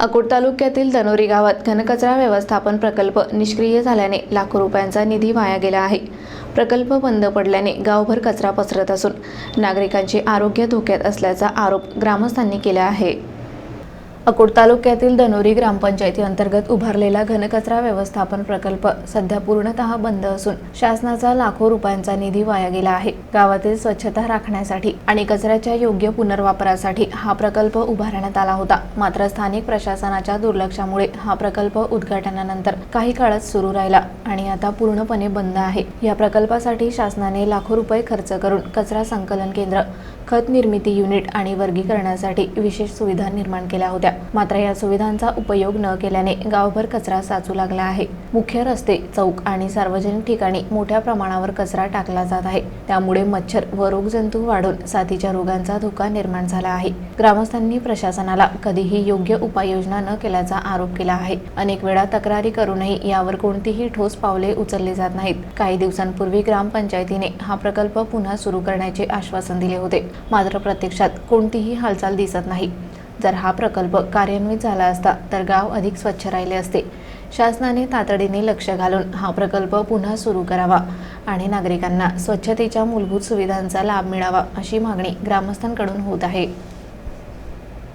अकोट तालुक्यातील तनोरी गावात घनकचरा व्यवस्थापन प्रकल्प निष्क्रिय झाल्याने लाखो रुपयांचा निधी वाया गेला आहे. प्रकल्प बंद पडल्याने गावभर कचरा पसरत असून नागरिकांचे आरोग्य धोक्यात असल्याचा आरोप ग्रामस्थांनी केला आहे. अकोट तालुक्यातील दनोरी ग्रामपंचायती अंतर्गत उभारलेला घनकचरा व्यवस्थापन प्रकल्प सध्या पूर्णतः बंद असून शासनाचा लाखो रुपयांचा निधी वाया गेला आहे. गावातील स्वच्छता राखण्यासाठी आणि कचऱ्याच्या योग्य पुनर्वापरासाठी हा प्रकल्प उभारण्यात आला होता. मात्र स्थानिक प्रशासनाच्या दुर्लक्षामुळे हा प्रकल्प उद्घाटनानंतर काही काळच सुरू राहिला आणि आता पूर्णपणे बंद आहे. या प्रकल्पासाठी शासनाने लाखो रुपये खर्च करून कचरा संकलन केंद्र खत निर्मिती युनिट आणि वर्गीकरणासाठी विशेष सुविधा निर्माण केल्या होत्या. होत्या मात्र या सुविधांचा उपयोग न केल्याने गावभर कचरा साचू लागला आहे. मुख्य रस्ते चौक आणि सार्वजनिक ठिकाणी मोठ्या प्रमाणावर कचरा टाकला जात आहे. त्यामुळे मच्छर व रोगजंतू वाढून साथीच्या रोगांचा धोका निर्माण झाला आहे. ग्रामस्थांनी प्रशासनाला कधीही योग्य उपाययोजना न केल्याचा आरोप केला आहे. अनेक वेळा तक्रारी करूनही यावर कोणतीही ठोस पावले उचलली जात नाहीत. काही दिवसांपूर्वी ग्रामपंचायतीने हा प्रकल्प पुन्हा सुरू करण्याचे आश्वासन दिले होते. मात्र प्रत्यक्षात कोणतीही हालचाल दिसत नाही. जर हा प्रकल्प कार्यान्वित झाला असता तर गाव अधिक स्वच्छ राहिले असते. शासनाने तातडीने लक्ष घालून हा प्रकल्प पुन्हा सुरू करावा आणि नागरिकांना स्वच्छतेच्या मूलभूत सुविधांचा लाभ मिळावा अशी मागणी ग्रामस्थांकडून होत आहे.